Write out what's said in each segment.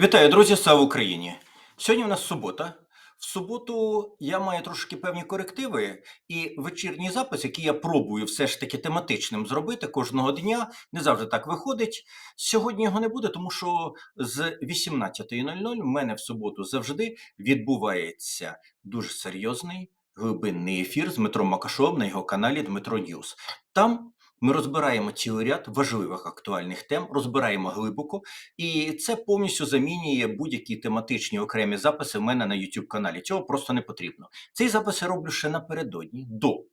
Вітаю, друзі! Слава Україні! Сьогодні у нас субота. В суботу я маю трошки певні корективи, і вечірній запис, який я пробую все ж таки тематичним зробити кожного дня, не завжди так виходить. Сьогодні його не буде, тому що з 18.00 в мене в суботу завжди відбувається дуже серйозний глибинний ефір з Дмитром Макашовим на його каналі Дмитро Ньюс. Там ми розбираємо цілий ряд важливих актуальних тем, розбираємо глибоко, і це повністю замінює будь-які тематичні окремі записи в мене на YouTube каналі. Цього просто не потрібно. Цей запис я роблю ще напередодні до.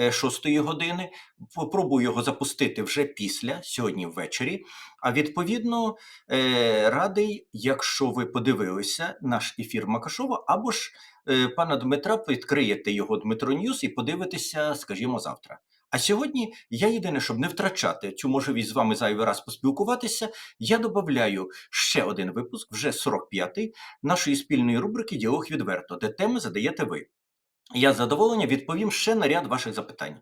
е, Шостої години попробую його запустити вже після сьогодні ввечері. А відповідно е, радий, якщо ви подивилися наш ефір Макашова, або ж е, пана Дмитра відкриєте його Дмитро Ньюс і подивитеся, скажімо, завтра. А сьогодні я єдине, щоб не втрачати цю можливість з вами зайвий раз поспілкуватися, я додаю ще один випуск, вже 45-й, нашої спільної рубрики Діалог відверто, де теми задаєте ви. Я з задоволенням відповім ще на ряд ваших запитань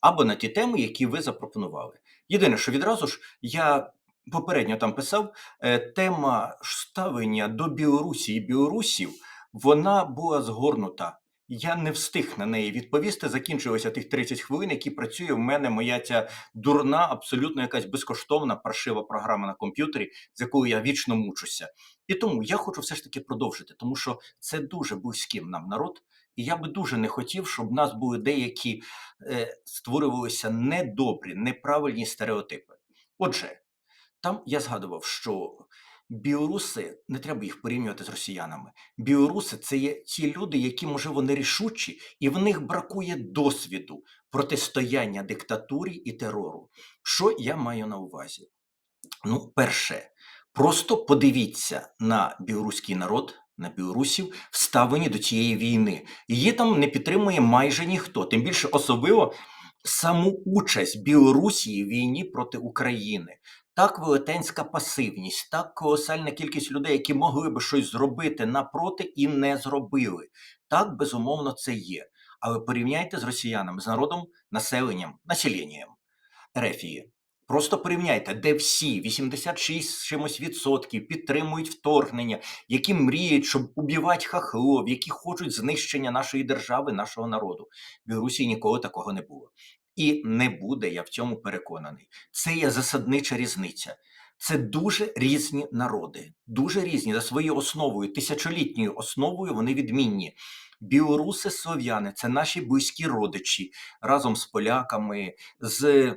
або на ті теми, які ви запропонували. Єдине, що відразу ж я попередньо там писав, е, тема ставлення до Білорусі і білорусів вона була згорнута. Я не встиг на неї відповісти. Закінчилося тих 30 хвилин, які працює в мене моя ця дурна, абсолютно якась безкоштовна паршива програма на комп'ютері, з якою я вічно мучуся. І тому я хочу все ж таки продовжити, тому що це дуже близьким нам народ. І я би дуже не хотів, щоб в нас були деякі е, створювалися недобрі, неправильні стереотипи. Отже, там я згадував, що білоруси не треба їх порівнювати з росіянами. Білоруси це є ті люди, які, можливо, нерішучі, і в них бракує досвіду протистояння диктатурі і терору. Що я маю на увазі? Ну, перше, просто подивіться на білоруський народ, на білорусів, вставлені до цієї війни. Її там не підтримує майже ніхто. Тим більше особливо саму участь Білорусі в війні проти України. Так велетенська пасивність, так колосальна кількість людей, які могли би щось зробити напроти і не зробили. Так, безумовно, це є. Але порівняйте з росіянами, з народом, населенням, населенням Ерефії. Просто порівняйте, де всі 86 з чимось відсотків підтримують вторгнення, які мріють, щоб убивати хахлов, які хочуть знищення нашої держави, нашого народу. В Білорусі ніколи такого не було. І не буде, я в цьому переконаний. Це є засаднича різниця. Це дуже різні народи, дуже різні за своєю основою, тисячолітньою основою вони відмінні. Білоруси, слов'яни це наші близькі родичі разом з поляками, з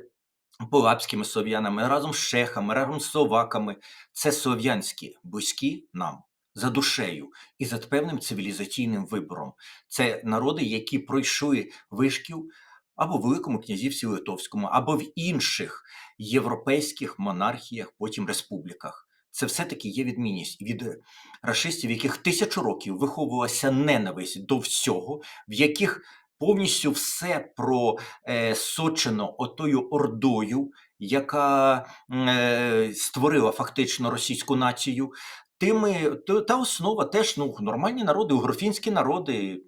полапськими слов'янами, разом з чехами, разом з словаками. Це слов'янські близькі нам за душею і за певним цивілізаційним вибором. Це народи, які пройшли вишків або в Великому князівстві Литовському, або в інших європейських монархіях, потім республіках. Це все-таки є відмінність від рашистів, яких тисячу років виховувалася ненависть до всього, в яких повністю все просочено отою ордою, яка е, створила фактично російську націю. Тими та основа теж ну нормальні народи, угрофінські народи, е,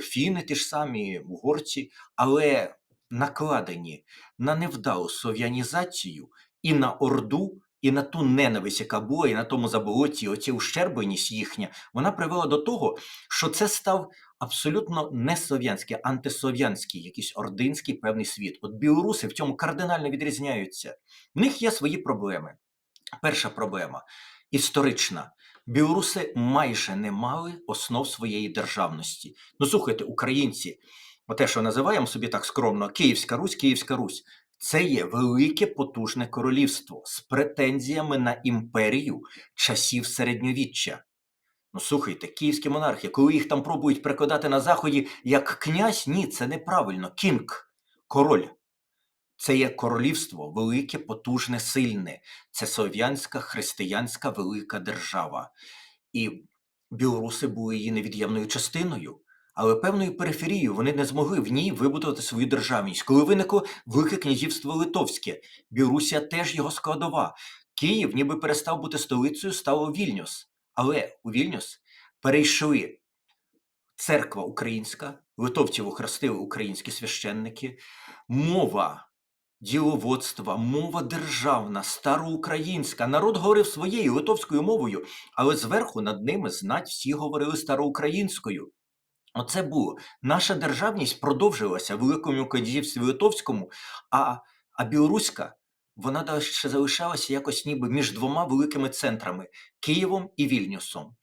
фіни ті ж самі, угорці, але накладені на невдалу слов'янізацію і на орду. І на ту ненависть, яка була, і на тому заболоті, оці ущербленість їхня, вона привела до того, що це став абсолютно не слов'янський, антислов'янський, якийсь ординський певний світ. От білоруси в цьому кардинально відрізняються. В них є свої проблеми. Перша проблема історична. Білоруси майже не мали основ своєї державності. Ну, слухайте, українці, оте, що називаємо собі так скромно, Київська Русь, Київська Русь. Це є велике потужне королівство з претензіями на імперію часів середньовіччя. Ну, слухайте, київські монархи, коли їх там пробують перекладати на заході як князь, ні, це неправильно. Кінг, король. Це є королівство велике, потужне, сильне. Це слов'янська християнська велика держава. І білоруси були її невід'ємною частиною. Але певною периферією вони не змогли в ній вибудувати свою державність. Коли виникло Велике князівство Литовське, Білорусія теж його складова. Київ ніби перестав бути столицею, стало Вільнюс. Але у Вільнюс перейшли церква українська, литовців охрестили українські священники, мова діловодства, мова державна, староукраїнська. Народ говорив своєю литовською мовою, але зверху над ними знать всі говорили староукраїнською. Оце було. Наша державність продовжилася в Великому князівстві Литовському, а, а білоруська вона ще залишалася якось ніби між двома великими центрами Києвом і Вільнюсом.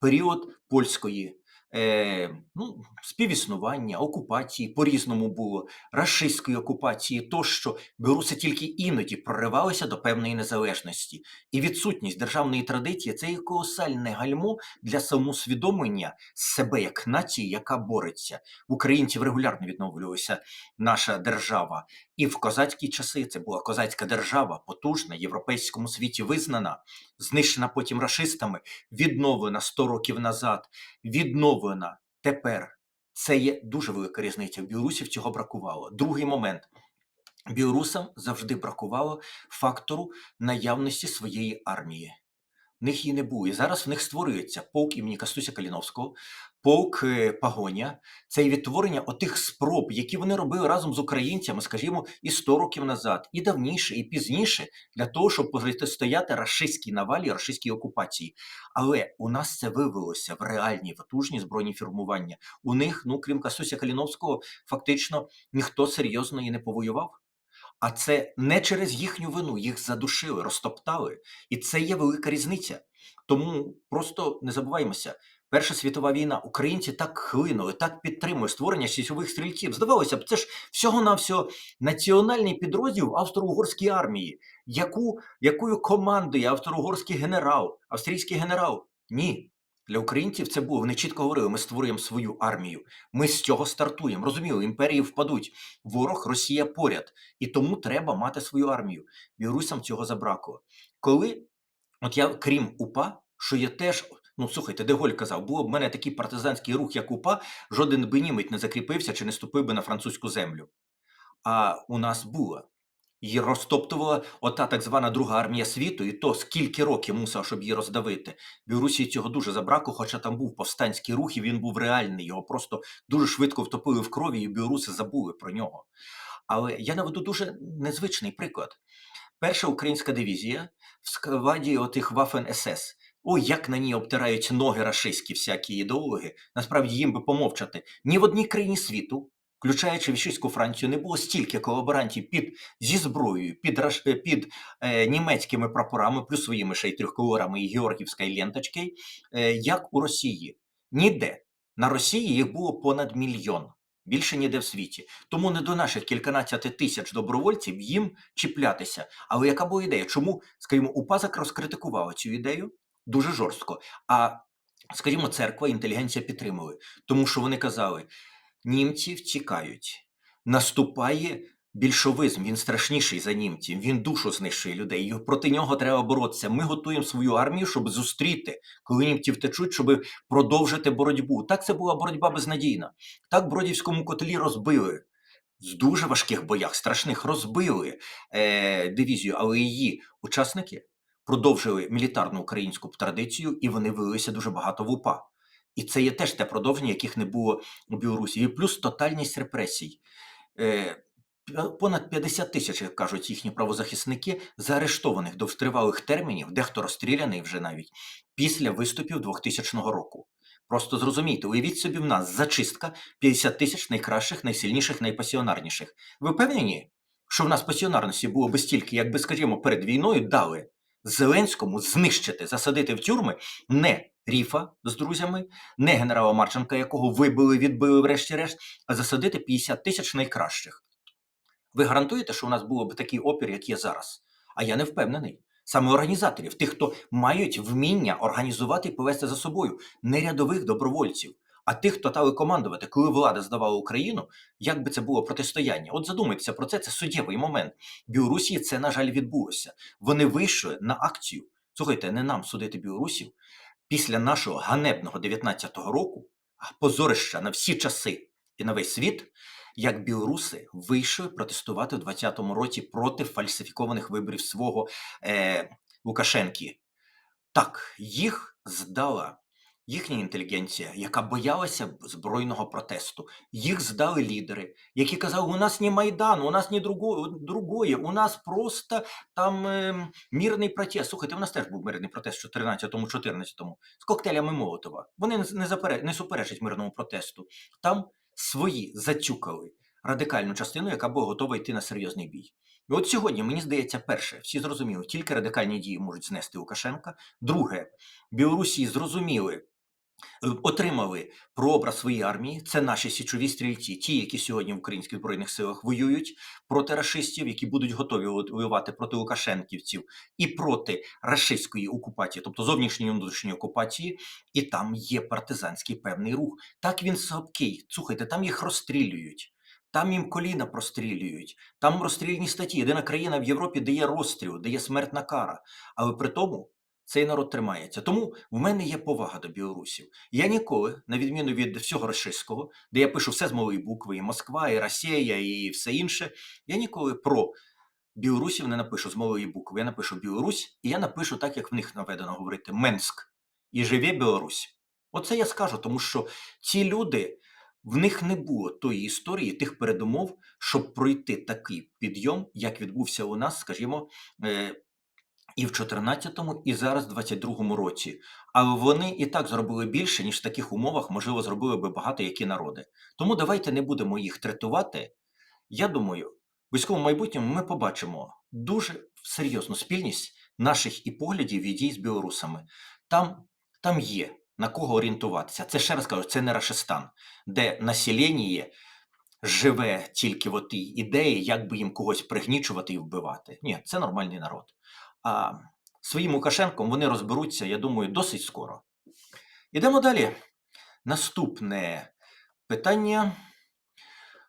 Період польської е, ну, співіснування, окупації по-різному було, рашистської окупації, тощо білоруси тільки іноді проривалися до певної незалежності. І відсутність державної традиції це є колосальне гальмо для самоусвідомлення себе як нації, яка бореться. В українців регулярно відновлювалася наша держава. І в козацькі часи це була козацька держава, потужна, в європейському світі визнана, знищена потім рашистами, відновлена 100 років назад, відновлена тепер. Це є дуже велика різниця. В білорусів цього бракувало. Другий момент. Білорусам завжди бракувало фактору наявності своєї армії. В них її не було. І зараз в них створюється полк імені Кастуся Каліновського, полк е, Пагоня. Це і відтворення отих спроб, які вони робили разом з українцями, скажімо, і 100 років назад, і давніше, і пізніше, для того, щоб протистояти рашистській навалі, рашистській окупації. Але у нас це вивелося в реальні потужні збройні формування. У них, ну крім Кастуся Каліновського, фактично ніхто серйозно і не повоював. А це не через їхню вину, їх задушили, розтоптали. І це є велика різниця. Тому просто не забуваймося. Перша світова війна, українці так хлинули, так підтримує створення січових стрільців. Здавалося б, це ж всього-навсього національний підрозділ австро-угорської армії, яку, якою командує австро-угорський генерал, австрійський генерал. Ні. Для українців це було. Вони чітко говорили: ми створюємо свою армію. Ми з цього стартуємо. Розуміли, імперії впадуть. Ворог, Росія поряд. І тому треба мати свою армію. Білорусам цього забракло. Коли, от я, крім УПА, що я теж, ну слухайте, Деголь казав, було б в мене такий партизанський рух, як УПА, жоден би німець не закріпився чи не ступив би на французьку землю. А у нас була. Її розтоптувала ота так звана Друга армія світу, і то скільки років мусив, щоб її роздавити. Білорусі цього дуже забракло, хоча там був повстанський рух, і він був реальний. Його просто дуже швидко втопили в крові, і білоруси забули про нього. Але я наведу дуже незвичний приклад. Перша українська дивізія в складі отих Waffen СС. Ой, як на ній обтираються ноги рашистські всякі ідеологи. Насправді їм би помовчати. Ні в одній країні світу, включаючи віщиську Францію, не було стільки колаборантів під зі зброєю, під, е, під е, німецькими прапорами, плюс своїми ще й трьохколорами і Георгівською ленточкою, е, як у Росії. Ніде. На Росії їх було понад мільйон. Більше ніде в світі. Тому не до наших кільканадцяти тисяч добровольців їм чіплятися. Але яка була ідея? Чому, скажімо, УПАЗак розкритикувала цю ідею дуже жорстко. А, скажімо, церква, інтелігенція підтримали, тому що вони казали: німці втікають, наступає. Більшовизм, він страшніший за німців, він душу знищує людей. і Проти нього треба боротися. Ми готуємо свою армію, щоб зустріти, коли німці втечуть, щоб продовжити боротьбу. Так це була боротьба безнадійна. Так Бродівському котлі розбили в дуже важких боях, страшних розбили е, дивізію, але її учасники продовжили мілітарну українську традицію, і вони вилися дуже багато в УПА. І це є теж те продовження, яких не було у Білорусі. І плюс тотальність репресій. Е, Понад 50 тисяч, як кажуть їхні правозахисники, заарештованих до втривалих термінів, дехто розстріляний вже навіть після виступів 2000 року. Просто зрозумійте, уявіть собі, в нас зачистка 50 тисяч найкращих, найсильніших, найпасіонарніших. Ви впевнені, що в нас пасіонарності було би стільки, якби, скажімо, перед війною дали Зеленському знищити, засадити в тюрми не Ріфа з друзями, не генерала Марченка, якого вибили, відбили врешті-решт, а засадити 50 тисяч найкращих. Ви гарантуєте, що у нас було б такий опір, як є зараз? А я не впевнений. Саме організаторів, тих, хто мають вміння організувати і повести за собою, не рядових добровольців, а тих, хто дали командувати, коли влада здавала Україну, як би це було протистояння. От задумайтеся про це, це суттєвий момент. В Білорусі це, на жаль, відбулося. Вони вийшли на акцію. Слухайте, не нам судити білорусів після нашого ганебного 19-го року, позорища на всі часи і на весь світ, як білоруси вийшли протестувати у 20-му році проти фальсифікованих виборів свого е, Лукашенки. Так, їх здала їхня інтелігенція, яка боялася збройного протесту. Їх здали лідери, які казали: у нас не Майдан, у нас не друго, другое, у нас просто там е, мирний протест. Слухайте, у нас теж був мирний протест в 14-14 з коктейлями Молотова. Вони не, запере, не суперечать мирному протесту. Там свої затюкали радикальну частину, яка була готова йти на серйозний бій. І от сьогодні, мені здається, перше, всі зрозуміли, тільки радикальні дії можуть знести Лукашенка. Друге, Білорусі зрозуміли, отримали прообраз своєї армії. Це наші січові стрільці, ті, які сьогодні в українських збройних силах воюють проти рашистів, які будуть готові воювати проти лукашенківців і проти рашистської окупації, тобто зовнішньої і внутрішньої окупації. І там є партизанський певний рух. Так він слабкий. Слухайте, там їх розстрілюють. Там їм коліна прострілюють, там розстрільні статті. Єдина країна в Європі, де є розстріл, де є смертна кара. Але при тому цей народ тримається. Тому в мене є повага до білорусів. Я ніколи, на відміну від всього російського, де я пишу все з малої букви, і Москва, і Росія, і все інше, я ніколи про білорусів не напишу з малої букви. Я напишу Білорусь, і я напишу так, як в них наведено говорити Менськ. І живе Білорусь. Оце я скажу, тому що ці люди. В них не було тої історії, тих передумов, щоб пройти такий підйом, як відбувся у нас, скажімо, е, і в 14-му, і зараз в 22-му році. Але вони і так зробили більше, ніж в таких умовах, можливо, зробили би багато які народи. Тому давайте не будемо їх третувати. Я думаю, в близькому майбутньому ми побачимо дуже серйозну спільність наших і поглядів і дій з білорусами. Там, там є на кого орієнтуватися. Це ще раз кажу, це не Рашистан, де населення живе тільки в тій ідеї, як би їм когось пригнічувати і вбивати. Ні, це нормальний народ. А своїм Лукашенком вони розберуться, я думаю, досить скоро. Ідемо далі. Наступне питання.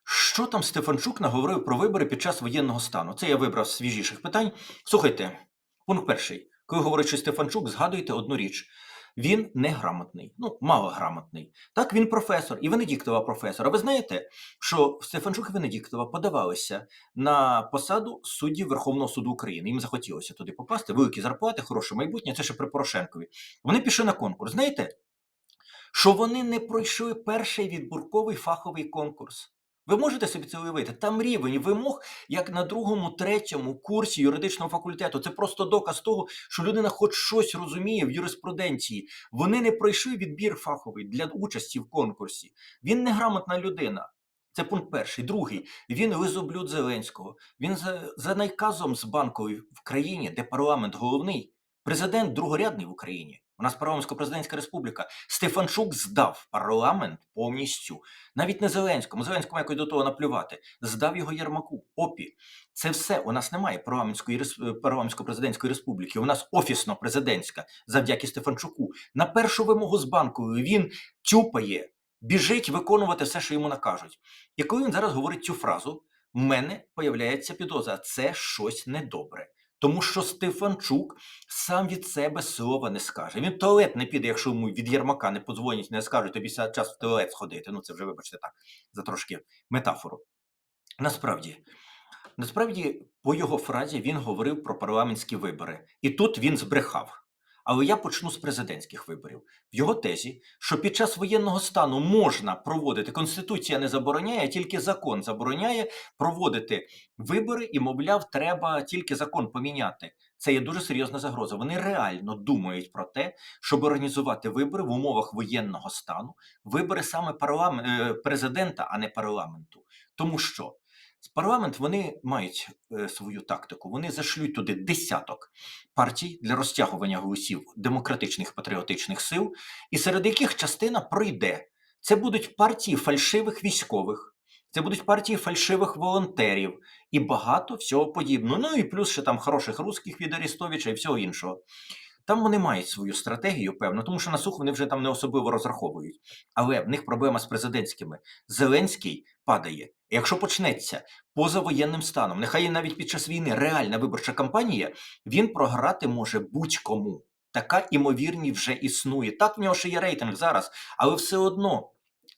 Що там Стефанчук наговорив про вибори під час воєнного стану? Це я вибрав свіжіших питань. Слухайте, пункт перший. Коли говорить, Стефанчук, згадуйте одну річ. Він неграмотний, ну, малограмотний. Так, він професор, і Венедіктова професор. А ви знаєте, що Стефанчук і Венедіктова подавалися на посаду суддів Верховного суду України. Їм захотілося туди попасти, великі зарплати, хороше майбутнє, це ще при Порошенкові. Вони пішли на конкурс. Знаєте, що вони не пройшли перший відбірковий фаховий конкурс. Ви можете собі це уявити? Там рівень вимог, як на другому, третьому курсі юридичного факультету. Це просто доказ того, що людина хоч щось розуміє в юриспруденції. Вони не пройшли відбір фаховий для участі в конкурсі. Він неграмотна людина. Це пункт перший. Другий, він лизоблюд Зеленського. Він за, за наказом з банкової в країні, де парламент головний, президент другорядний в Україні. У нас парламентсько-президентська республіка. Стефанчук здав парламент повністю. Навіть не Зеленському. Зеленському якось до того наплювати. Здав його Єрмаку. Опі. Це все. У нас немає парламентської парламентсько-президентської республіки. У нас офісно-президентська завдяки Стефанчуку. На першу вимогу з банковою він тюпає, біжить виконувати все, що йому накажуть. І коли він зараз говорить цю фразу, в мене появляється підозра. Це щось недобре. Тому що Стефанчук сам від себе слова не скаже. Він в туалет не піде, якщо йому від Єрмака не подзвонять, не скажуть, тобі час в туалет сходити. Ну це вже, вибачте, так, за трошки метафору. Насправді, насправді, по його фразі він говорив про парламентські вибори, і тут він збрехав. Але я почну з президентських виборів. В його тезі, що під час воєнного стану можна проводити, Конституція не забороняє, тільки закон забороняє проводити вибори, і, мовляв, треба тільки закон поміняти. Це є дуже серйозна загроза. Вони реально думають про те, щоб організувати вибори в умовах воєнного стану, вибори саме парламент, е, президента, а не парламенту. Тому що з парламент вони мають е, свою тактику. Вони зашлють туди десяток партій для розтягування голосів демократичних патріотичних сил, і серед яких частина пройде. Це будуть партії фальшивих військових, це будуть партії фальшивих волонтерів і багато всього подібного. Ну і плюс ще там хороших русських від Арістовича і всього іншого. Там вони мають свою стратегію, певно, тому що на сух вони вже там не особливо розраховують. Але в них проблема з президентськими. Зеленський падає. Якщо почнеться поза воєнним станом, нехай навіть під час війни реальна виборча кампанія, він програти може будь-кому. Така імовірність вже існує. Так, в нього ще є рейтинг зараз, але все одно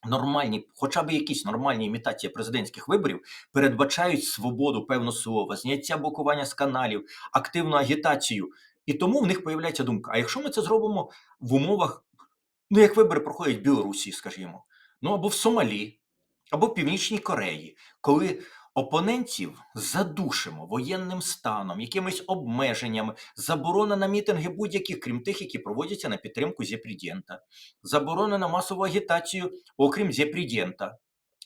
нормальні, хоча б якісь нормальні імітації президентських виборів передбачають свободу, певну слова, зняття блокування з каналів, активну агітацію. І тому в них появляється думка: а якщо ми це зробимо в умовах Ну, як вибори проходять в Білорусі, скажімо, ну або в Сомалі, або Північній Кореї, коли опонентів задушимо воєнним станом, якимись обмеженнями, заборона на мітинги будь-яких, крім тих, які проводяться на підтримку зєпрідєнта, заборона на масову агітацію, окрім зєпрідєнта.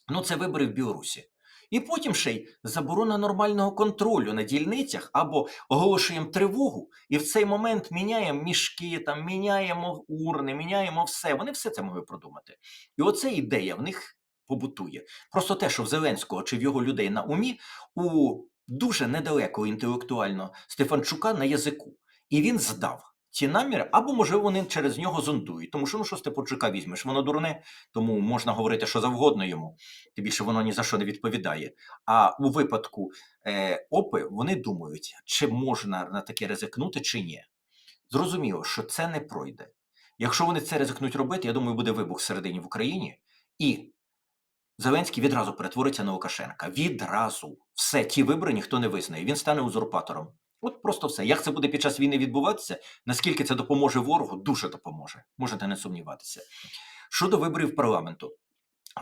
Ну, це вибори в Білорусі. І потім ще й заборона нормального контролю на дільницях або оголошуємо тривогу, і в цей момент міняємо мішки, там міняємо урни, міняємо все. Вони все це могли продумати. І оце ідея в них побутує. Просто те, що в Зеленського чи в його людей на умі, у дуже недалекого інтелектуально Стефанчука на язику. І він здав ці наміри, або, можливо, вони через нього зондують. Тому що ну що Стефанчука візьмеш, воно дурне, тому можна говорити що завгодно йому, тим більше воно ні за що не відповідає. А у випадку е, ОПИ вони думають, чи можна на таке ризикнути, чи ні. Зрозуміло, що це не пройде. Якщо вони це ризикнуть робити, я думаю, буде вибух всередині в Україні, і Зеленський відразу перетвориться на Лукашенка. Відразу. Все, ті вибори ніхто не визнає. Він стане узурпатором. От просто все. Як це буде під час війни відбуватися? Наскільки це допоможе ворогу, дуже допоможе. Можете не сумніватися. Щодо виборів парламенту,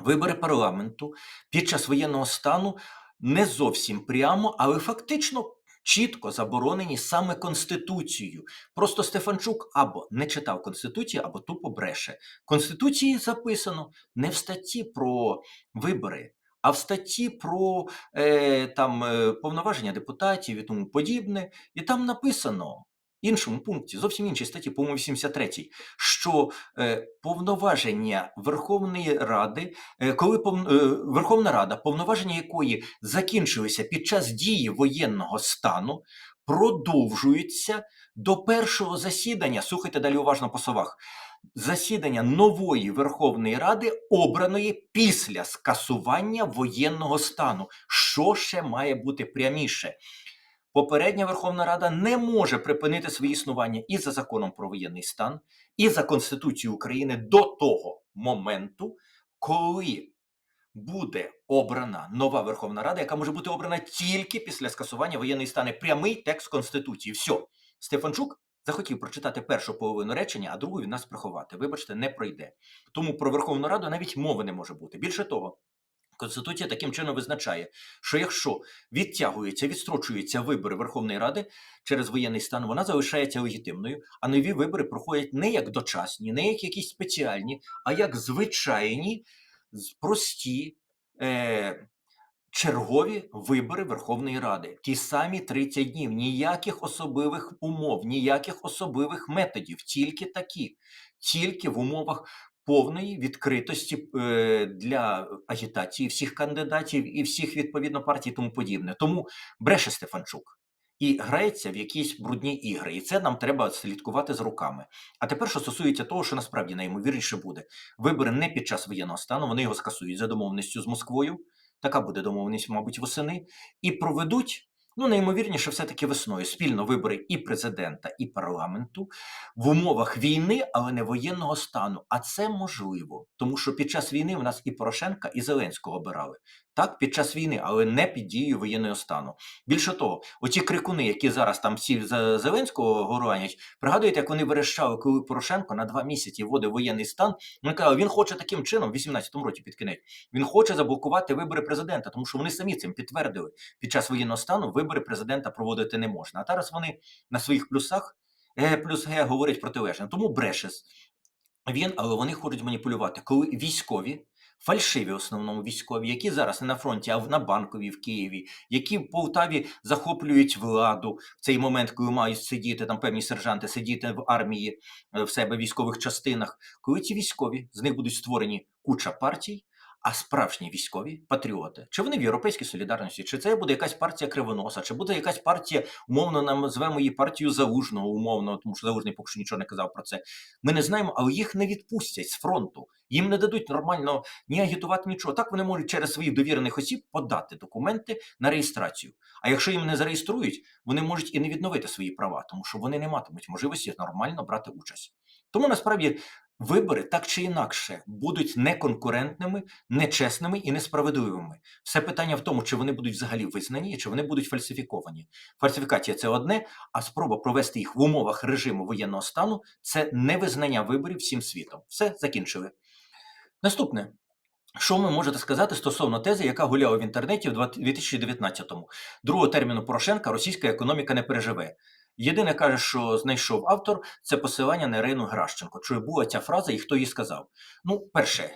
вибори парламенту під час воєнного стану не зовсім прямо, але фактично чітко заборонені саме Конституцією. Просто Стефанчук або не читав Конституцію, або тупо бреше. Конституції записано не в статті про вибори. А в статті про е, там е, повноваження депутатів і тому подібне, і там написано іншому пункті, зовсім іншій статті, по-моєму, 83, що е, повноваження Верховної Ради, е, коли е, Верховна Рада, повноваження якої закінчилися під час дії воєнного стану, продовжуються до першого засідання. Слухайте далі уважно по словах. Засідання нової Верховної Ради, обраної після скасування воєнного стану. Що ще має бути пряміше? Попередня Верховна Рада не може припинити своє існування і за законом про воєнний стан, і за Конституцією України до того моменту, коли буде обрана нова Верховна Рада, яка може бути обрана тільки після скасування воєнної стану. Прямий текст Конституції. Все. Стефанчук захотів прочитати першу половину речення, а другу від нас приховати. Вибачте, не пройде. Тому про Верховну Раду навіть мови не може бути. Більше того. Конституція таким чином визначає, що якщо відтягуються, відстрочуються вибори Верховної Ради через воєнний стан, вона залишається легітимною, а нові вибори проходять не як дочасні, не як якісь спеціальні, а як звичайні, прості е, чергові вибори Верховної Ради. Ті самі 30 днів, ніяких особливих умов, ніяких особливих методів, тільки такі, тільки в умовах повної відкритості е, для агітації всіх кандидатів і всіх відповідно партій тому подібне. Тому бреше Стефанчук. І грається в якісь брудні ігри, і це нам треба слідкувати з руками. А тепер, що стосується того, що насправді найімовірніше буде, вибори не під час воєнного стану, вони його скасують за домовленістю з Москвою. Така буде домовленість, мабуть, восени, і проведуть. Ну, найімовірніше, все-таки весною спільно вибори і президента, і парламенту в умовах війни, але не воєнного стану. А це можливо, тому що під час війни в нас і Порошенка, і Зеленського обирали. Так, під час війни, але не під дією воєнного стану. Більше того, оті крикуни, які зараз там всі за Зеленського горанять, пригадуєте, як вони верещали, коли Порошенко на два місяці вводив воєнний стан. Вони казали, він хоче таким чином, в 18-му році під кінець, він хоче заблокувати вибори президента, тому що вони самі цим підтвердили. Під час воєнного стану вибори президента проводити не можна. А зараз вони на своїх плюсах Г плюс Г говорять протилежне. Тому Брешес він, але вони хочуть маніпулювати, коли військові. Фальшиві, в основному військові, які зараз не на фронті, а на банковій в Києві, які в Полтаві захоплюють владу в цей момент, коли мають сидіти там певні сержанти, сидіти в армії е, в себе військових частинах. Коли ці військові з них будуть створені куча партій, а справжні військові патріоти, чи вони в європейській солідарності, чи це буде якась партія кривоноса, чи буде якась партія, умовно нам звемо її партію залужного, умовно, тому що залужний поки що нічого не казав про це. Ми не знаємо, але їх не відпустять з фронту. Їм не дадуть нормально ні агітувати нічого. Так вони можуть через своїх довірених осіб подати документи на реєстрацію. А якщо їм не зареєструють, вони можуть і не відновити свої права, тому що вони не матимуть можливості нормально брати участь. Тому насправді Вибори так чи інакше будуть неконкурентними, нечесними і несправедливими. Все питання в тому, чи вони будуть взагалі визнані, чи вони будуть фальсифіковані. Фальсифікація це одне, а спроба провести їх в умовах режиму воєнного стану це невизнання виборів всім світом. Все закінчили. Наступне. Що ви можете сказати стосовно тези, яка гуляла в інтернеті в 2019-му? Другого терміну Порошенка російська економіка не переживе. Єдине каже, що знайшов автор, це посилання на Ірину Геращенко. Чи була ця фраза і хто її сказав? Ну, перше,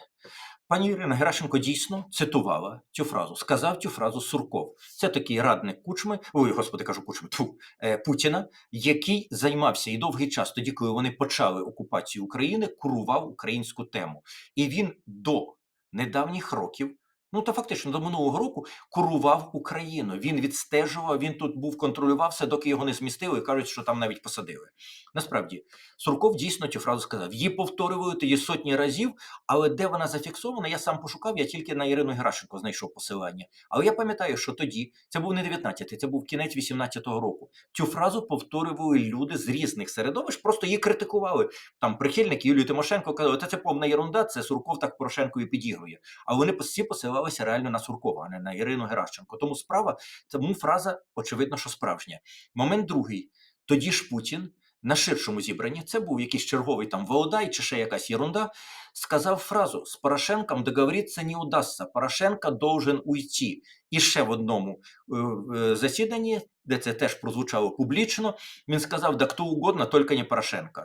пані Ірина Геращенко дійсно цитувала цю фразу, сказав цю фразу Сурков. Це такий радник Кучми, ой, господи, кажу Кучми, тьфу, е, Путіна, який займався і довгий час, тоді, коли вони почали окупацію України, курував українську тему. І він до недавніх років. Ну та фактично до минулого року курував Україну. Він відстежував, він тут був, контролював все, доки його не змістили і кажуть, що там навіть посадили. Насправді, Сурков дійсно цю фразу сказав. Її повторювали її сотні разів, але де вона зафіксована, я сам пошукав, я тільки на Ірину Геращенко знайшов посилання. Але я пам'ятаю, що тоді це був не 19-й, це був кінець 18-го року. Цю фразу повторювали люди з різних середовищ, просто її критикували. Там прихильники Юлії Тимошенко казали, та це повна ерунда, це Сурков так Порошенкові підігрує. А вони всі посилалися реально на Суркова, а не на Ірину Геращенко. Тому справа, тому фраза, очевидно, що справжня. Момент другий. Тоді ж Путін на ширшому зібранні, це був якийсь черговий там Володай чи ще якась ерунда, сказав фразу: з Порошенком договоритися не удасться, Порошенко должен уйти. І ще в одному е, е, засіданні, де це теж прозвучало публічно, він сказав: да хто угодно, тільки не Порошенко.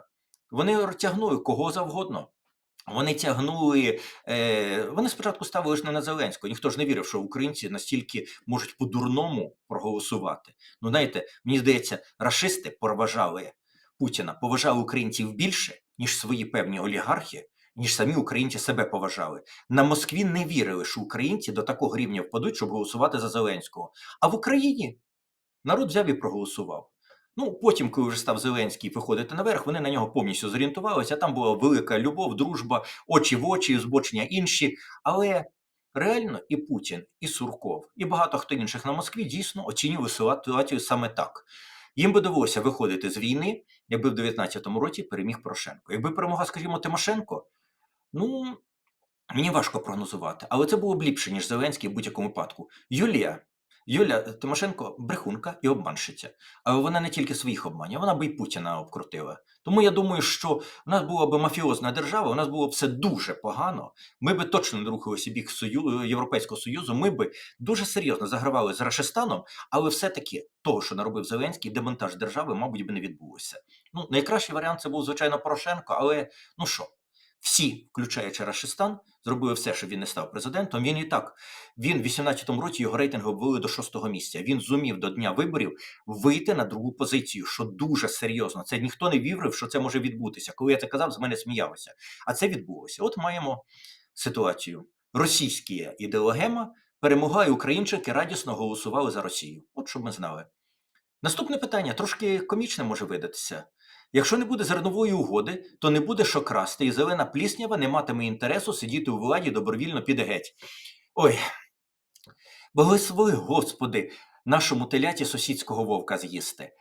Вони тягнули кого завгодно. Вони тягнули, е, вони спочатку ставили ж не на Зеленського. Ніхто ж не вірив, що українці настільки можуть по-дурному проголосувати. Ну, знаєте, мені здається, рашисти поважали Путіна, поважали українців більше, ніж свої певні олігархи, ніж самі українці себе поважали. На Москві не вірили, що українці до такого рівня впадуть, щоб голосувати за Зеленського. А в Україні народ взяв і проголосував. Ну, потім, коли вже став Зеленський виходити наверх, вони на нього повністю зорієнтувалися. Там була велика любов, дружба, очі в очі, збочення інші. Але реально і Путін, і Сурков, і багато хто інших на Москві дійсно оцінювали ситуацію саме так. Їм би довелося виходити з війни, якби в 19-му році переміг Порошенко. Якби перемогла, скажімо, Тимошенко, ну мені важко прогнозувати, але це було б ліпше, ніж Зеленський в будь-якому випадку. Юлія. Юля Тимошенко брехунка і обманщиця. Але вона не тільки своїх обманює, вона би і Путіна обкрутила. Тому я думаю, що в нас була б мафіозна держава, у нас було б все дуже погано. Ми би точно не рухалися бік Сою... Європейського Союзу. Ми би дуже серйозно загравали з Рашистаном, але все-таки того, що наробив Зеленський, демонтаж держави, мабуть, би не відбулося. Ну, найкращий варіант це був, звичайно, Порошенко, але ну що? Всі, включаючи Рашистан, зробили все, щоб він не став президентом. Він і так. Він в 18-му році його рейтинг обвели до шостого місця. Він зумів до дня виборів вийти на другу позицію, що дуже серйозно. Це ніхто не вірив, що це може відбутися. Коли я це казав, з мене сміялися. А це відбулося. От маємо ситуацію. Російські ідеологема перемогла, і українчики радісно голосували за Росію. От щоб ми знали. Наступне питання трошки комічне може видатися. Якщо не буде зернової угоди, то не буде що красти, і зелена пліснява не матиме інтересу сидіти у владі добровільно піде геть. Ой, благослови, Господи, нашому теляті сусідського вовка з'їсти.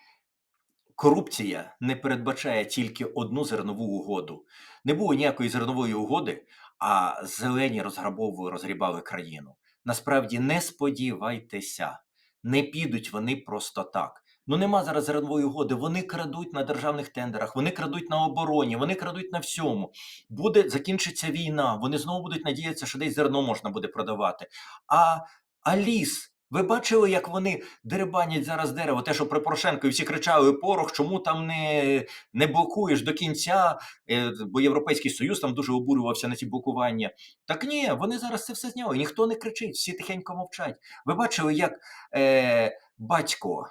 Корупція не передбачає тільки одну зернову угоду. Не було ніякої зернової угоди, а зелені розграбовували, розгрібали країну. Насправді не сподівайтеся, не підуть вони просто так. Ну нема зараз зернової угоди. Вони крадуть на державних тендерах, вони крадуть на обороні, вони крадуть на всьому. Буде закінчиться війна. Вони знову будуть надіятися, що десь зерно можна буде продавати. А, а ліс. Ви бачили, як вони деребанять зараз дерево, те, що при Порошенко і всі кричали порох, чому там не не блокуєш до кінця, е, бо Європейський Союз там дуже обурювався на ці блокування. Так ні, вони зараз це все зняли. Ніхто не кричить, всі тихенько мовчать. Ви бачили, як е, батько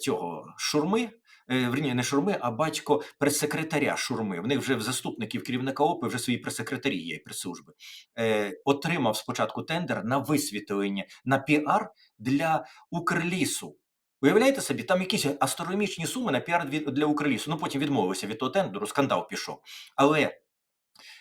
цього шурми. е, Верні, не шурми, а батько прес-секретаря шурми. В них вже в заступників керівника ОПИ вже свої прес-секретарі є прес-служби. Е, отримав спочатку тендер на висвітлення, на піар для Укрлісу. Уявляєте собі, там якісь астрономічні суми на піар для Укрлісу. Ну потім відмовився від того тендеру, скандал пішов. Але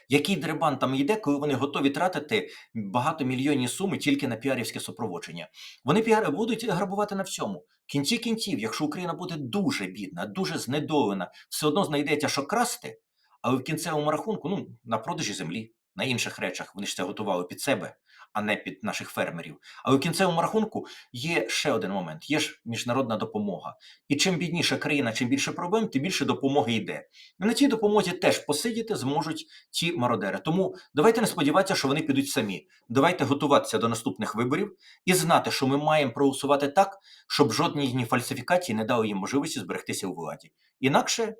який дребан там йде, коли вони готові тратити багатомільйонні суми тільки на піарівське супроводження? Вони піари будуть грабувати на всьому. В кінці кінців, якщо Україна буде дуже бідна, дуже знедолена, все одно знайдеться, що красти. Але в кінцевому рахунку, ну, на продажі землі, на інших речах, вони ж це готували під себе, а не під наших фермерів. Але в кінцевому рахунку є ще один момент: є ж міжнародна допомога. І чим бідніша країна, чим більше проблем, тим більше допомоги йде. І на цій допомозі теж посидіти зможуть ті мародери. Тому давайте не сподіватися, що вони підуть самі. Давайте готуватися до наступних виборів і знати, що ми маємо проголосувати так, щоб жодні фальсифікації не дали їм можливості зберегтися у владі. Інакше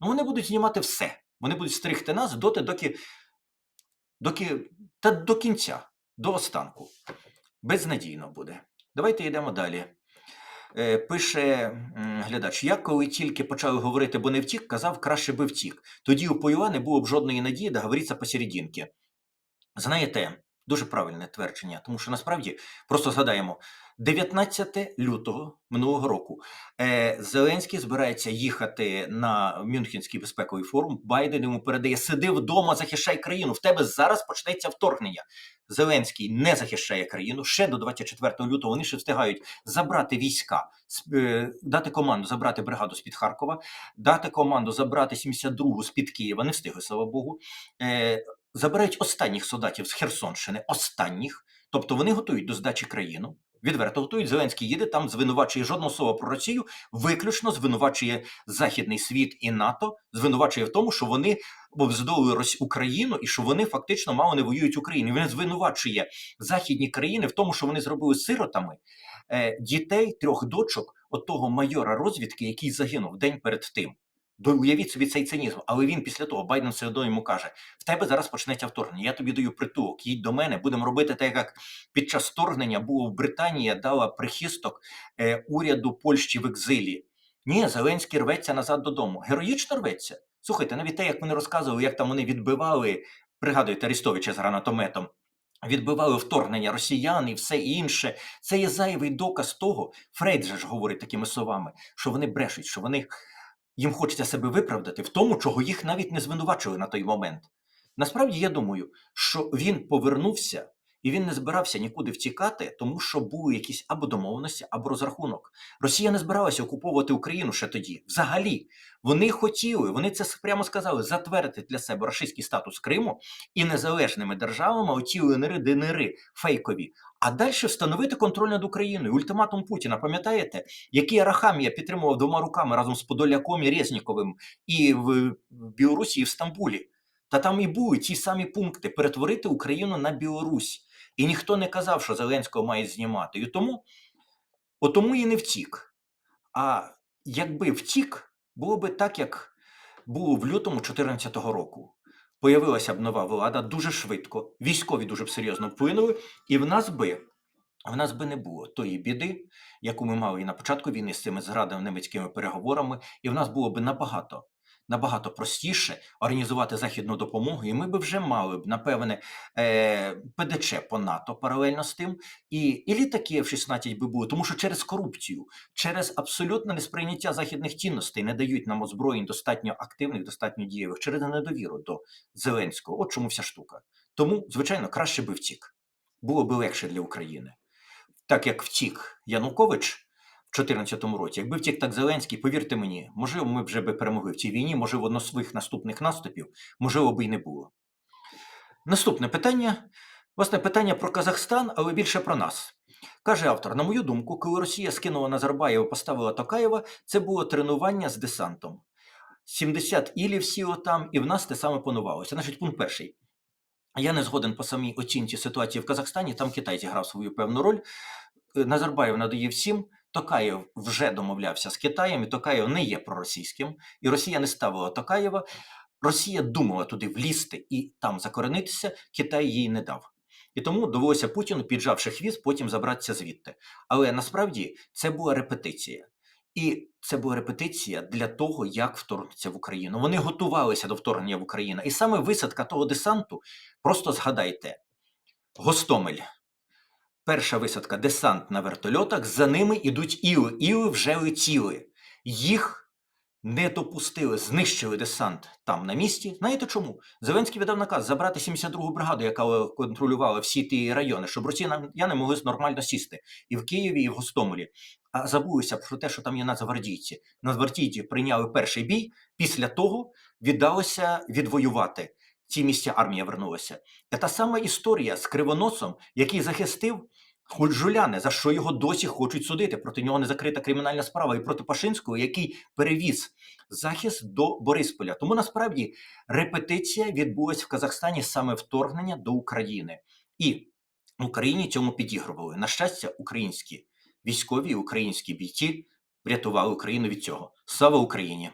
ну, вони будуть знімати все. Вони будуть стригти нас доти, доки, доки та до кінця, до останку. Безнадійно буде. Давайте йдемо далі. Е, Пише глядач: я коли тільки почали говорити, бо не втік, казав, краще би втік. Тоді у Поюа не було б жодної надії договоритися посерединки. Знаєте, дуже правильне твердження, тому що насправді просто згадаємо. 19 лютого минулого року е, Зеленський збирається їхати на Мюнхенський безпековий форум. Байден йому передає: сиди вдома, захищай країну. В тебе зараз почнеться вторгнення. Зеленський не захищає країну. Ще до 24 лютого вони ще встигають забрати війська, е, дати команду забрати бригаду з під Харкова, дати команду забрати 72-гу з під Києва. Не встигли, слава Богу. Е, забирають останніх солдатів з Херсонщини, останніх. Тобто вони готують до здачі країну. Відверто готують. Зеленський їде там, звинувачує жодного слова про Росію, виключно звинувачує Західний світ і НАТО, звинувачує в тому, що вони обздолили Рос- Україну і що вони фактично мало не воюють Україну. Він звинувачує західні країни в тому, що вони зробили сиротами е, дітей трьох дочок от того майора розвідки, який загинув день перед тим. Уявіть собі цей цинізм, але він після того Байден все одно йому каже: в тебе зараз почнеться вторгнення. Я тобі даю притулок, їдь до мене, будемо робити так, як під час вторгнення було в Британії, дала прихисток е, уряду Польщі в екзилі. Ні, Зеленський рветься назад додому. Героїчно рветься. Слухайте, навіть те, як вони розказували, як там вони відбивали, пригадуєте Арестовича з гранатометом, відбивали вторгнення росіян і все інше. Це є зайвий доказ того, Фрейд же ж говорить такими словами, що вони брешуть, що вони їм хочеться себе виправдати в тому, чого їх навіть не звинувачили на той момент. Насправді я думаю, що він повернувся і він не збирався нікуди втікати, тому що були якісь або домовленості, або розрахунок. Росія не збиралася окуповувати Україну ще тоді. Взагалі, вони хотіли, вони це прямо сказали, затвердити для себе рашистський статус Криму і незалежними державами оті ЛНРи, ДНРи фейкові. А далі встановити контроль над Україною. Ультиматум Путіна, пам'ятаєте, який Арахамія підтримував двома руками разом з Подоляком і Резніковим і в Білорусі, і в Стамбулі. Та там і були ті самі пункти перетворити Україну на Білорусь. І ніхто не казав, що Зеленського має знімати. І тому, отому і не втік. А якби втік, було би так, як було в лютому 2014 року. Появилася б нова влада дуже швидко, військові дуже б серйозно вплинули, і в нас би. В нас би не було тої біди, яку ми мали і на початку війни з цими зрадами німецькими переговорами, і в нас було б набагато, набагато простіше організувати західну допомогу, і ми б вже мали б, напевне, е, ПДЧ по НАТО паралельно з тим, і, і літаки F-16 би були, тому що через корупцію, через абсолютне несприйняття західних цінностей не дають нам озброєнь достатньо активних, достатньо дієвих, через недовіру до Зеленського. От чому вся штука. Тому, звичайно, краще би втік. Було би легше для України. Так як втік Янукович в 2014 році, якби втік так Зеленський, повірте мені, можливо, ми вже би перемогли в цій війні, можливо, на своїх наступних наступів, можливо, би і не було. Наступне питання. Власне, питання про Казахстан, але більше про нас. Каже автор: на мою думку, коли Росія скинула Назарбаєва, поставила Токаєва, це було тренування з десантом. 70 ілів сіло там, і в нас те саме панувалося. Значить, пункт перший. Я не згоден по самій оцінці ситуації в Казахстані. Там Китай зіграв свою певну роль. Е, Назарбаєв надає всім. Токаєв вже домовлявся з Китаєм, і Токаєв не є проросійським, і Росія не ставила Токаєва. Росія думала туди влізти і там закоренитися, Китай їй не дав. І тому довелося Путіну, піджавши хвіст, потім забратися звідти. Але насправді це була репетиція. І це була репетиція для того, як вторгнутися в Україну. Вони готувалися до вторгнення в Україну. І саме висадка того десанту, просто згадайте, Гостомель. Перша висадка десант на вертольотах, за ними йдуть іли. Іли вже летіли. Їх не допустили, знищили десант там на місці. Знаєте чому? Зеленський видав наказ забрати 72-гу бригаду, яка контролювала всі ті райони, щоб росіяни могли нормально сісти і в Києві, і в Гостомелі. А забулися про те, що там є нацгвардійці. Нацгвардійці прийняли перший бій. Після того віддалося відвоювати. Ці місця армія вернулася. Та сама історія з кривоносом, який захистив хоч за що його досі хочуть судити. Проти нього не закрита кримінальна справа і проти Пашинського, який перевіз захист до Борисполя. Тому насправді репетиція відбулась в Казахстані саме вторгнення до України. І в Україні цьому підігрували. На щастя, українські військові, і українські бійці врятували Україну від цього. Слава Україні!